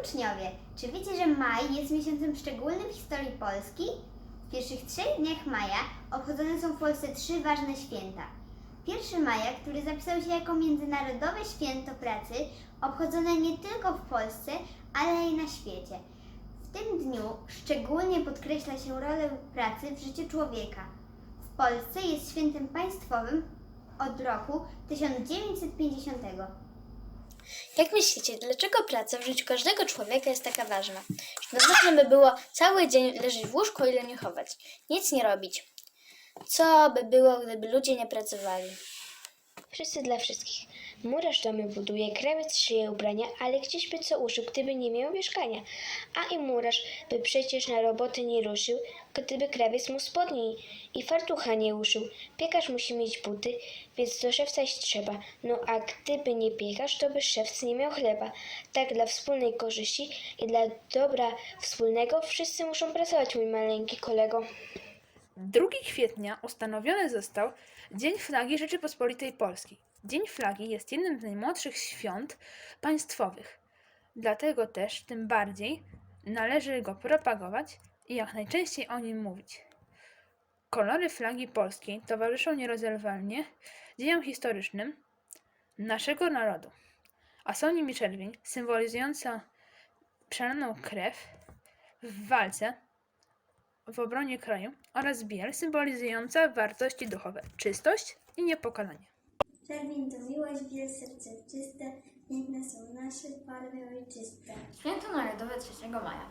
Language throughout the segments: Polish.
uczniowie, czy wiecie, że maj jest miesiącem szczególnym w historii Polski? W pierwszych trzech dniach maja obchodzone są w Polsce trzy ważne święta. 1 maja, który zapisał się jako Międzynarodowe Święto Pracy, obchodzone nie tylko w Polsce, ale i na świecie. W tym dniu szczególnie podkreśla się rolę pracy w życiu człowieka. W Polsce jest świętem państwowym od roku 1950. Jak myślicie, dlaczego praca w życiu każdego człowieka jest taka ważna? To ważne by było cały dzień leżeć w łóżku i leniochować, nic nie robić? Co by było, gdyby ludzie nie pracowali? Wszyscy dla wszystkich. Murarz domy buduje, krawiec szyje ubrania, ale gdzieś by co uszył, gdyby nie miał mieszkania. A i murarz by przecież na robotę nie ruszył, gdyby krawiec mu spodni i fartucha nie uszył. Piekarz musi mieć buty, więc do szewca iść trzeba. No a gdyby nie piekarz, to by szewc nie miał chleba. Tak dla wspólnej korzyści i dla dobra wspólnego wszyscy muszą pracować, mój maleńki kolego. 2 kwietnia ustanowiony został Dzień Flagi Rzeczypospolitej Polskiej. Dzień Flagi jest jednym z najmłodszych świąt państwowych. Dlatego też tym bardziej należy go propagować i jak najczęściej o nim mówić. Kolory flagi polskiej towarzyszą nierozerwalnie dziejom historycznym naszego narodu, a są nimi czerwień symbolizująca przelaną krew w walce w obronie kraju oraz biel symbolizująca wartości duchowe, czystość i niepokalanie. Czerwień to miłość, biel serce czyste, piękne są nasze barwy ojczyste. Święto Narodowe 3 maja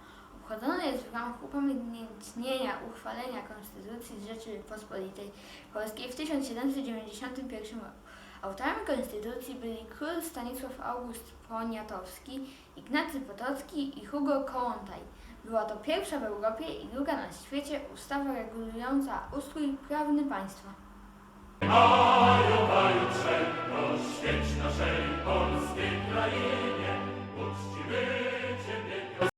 obchodzone jest w ramach upamiętnienia uchwalenia Konstytucji Rzeczypospolitej Polskiej w 1791 roku. Autorami Konstytucji byli król Stanisław August Poniatowski, Ignacy Potocki i Hugo Kołłątaj. Była to pierwsza w Europie i druga na świecie ustawa regulująca ustrój prawny państwa. Przedno, świeć naszej polskiej.